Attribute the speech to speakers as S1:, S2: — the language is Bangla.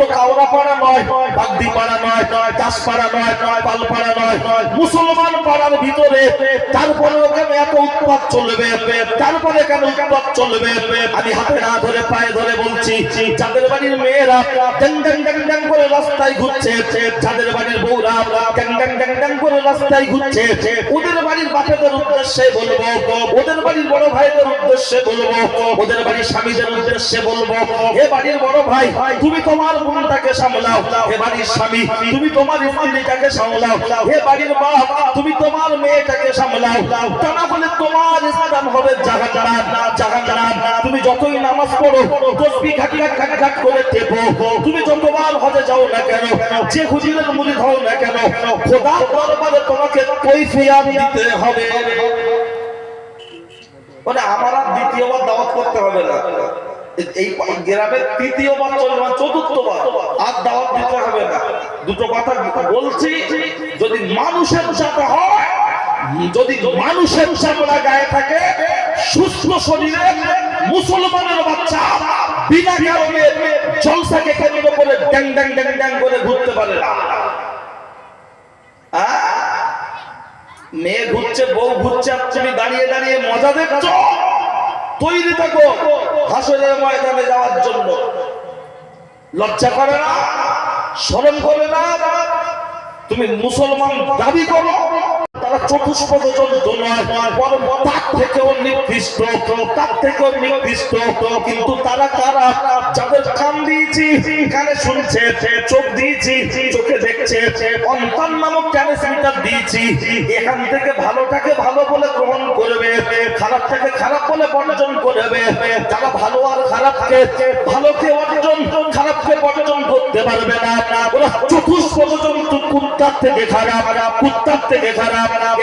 S1: তো কাউরা পাড়া নয় বাগদি পাড়া নয় চাষ পাড়া নয় পাল পাড়া মুসলমান পাড়ার ভিতরে তারপরেও কেন এত উৎপাত চলবে, তারপরে কেন উৎপাত চলবে? আমি হাতে না ধরে পায়ে ধরে বলছি, যাদের বাড়ির মেয়েরা ড্যাং ড্যাং ড্যাং ড্যাং করে রাস্তায় ঘুরছে, যাদের বাড়ির বউরা ড্যাং ড্যাং ড্যাং ড্যাং করে রাস্তায় ঘুরছে, ওদের বাড়ির উদ্দেশ্যে বলব, ওদের বাড়ির বড় ভাইদের উদ্দেশ্যে বলব, ওদের বাড়ির স্বামীদের উদ্দেশ্যে বলব, হে বাড়ির বড় ভাই, তুমি তোমার বোনটাকে সামলাও, হে বাড়ির স্বামী, তুমি তোমার স্ত্রীটাকে সামলাও, হে বাড়ির বাপ, তুমি তোমার মেয়েটাকে সামলাও। তা না বলে, তোমার স্থান হবে জাহান্নাম জাহান্নাম তুমি যতই নামাজ পড়ো তসবিহ ঘাটি, ঘাট ঘাট করে টেপো। তুমি যতবার হজে যাও না কেন, যে হুজুরের মুরিদ হও না কেন খোদার দরবারে তোমাকে কৈফিয়াত দিতে হবে। মানে আমার আর দ্বিতীয়বার দাওয়াত করতে হবে না। এই গ্রামের তৃতীয়বার চলবে চতুর্থবার। আর দাওয়াত দুটো কথা বলছি, যদি মানুষের সাথে হয়, যদি মানুষের চামড়া গায়ে থাকে, সুস্থ শরীরে মুসলমানের বাচ্চা বিনা কারণে জলসাকে কেন্দ্র করে ড্যাং ড্যাং ড্যাং ড্যাং করে ঘুরতে পারে না? মেয়ে ঘুরছে, বউ ঘুরছে তুমি দাঁড়িয়ে দাঁড়িয়ে মজা দেখছ? তৈরি থাকো, হাসরের ময়দানে যাওয়ার জন্য। লজ্জা করে না? শরম করে না। তুমি মুসলমান দাবি করো। তারা চতুষ্পদ তার থেকেও নির্দিষ্ট, তার থেকেও নির্দিষ্ট। কিন্তু তারা কারা? যাদের কান দিয়েছি, কানে শুনছে, চোখ দিয়েছি, চোখে দেখছে, অন্তর নামক ট্রান্সমিটার দিয়েছি, এখান থেকে ভালোটাকে ভালো বলে গ্রহণ করবে, খারাপটাকে খারাপ বলে বর্জন করবে। যারা ভালো আর খারাপকে ভালোকে অর্জন বর্জন করতে পারবে না। ওরা জন্তু কুত্তার থেকে খারাপ কুত্তার থেকে খারাপ।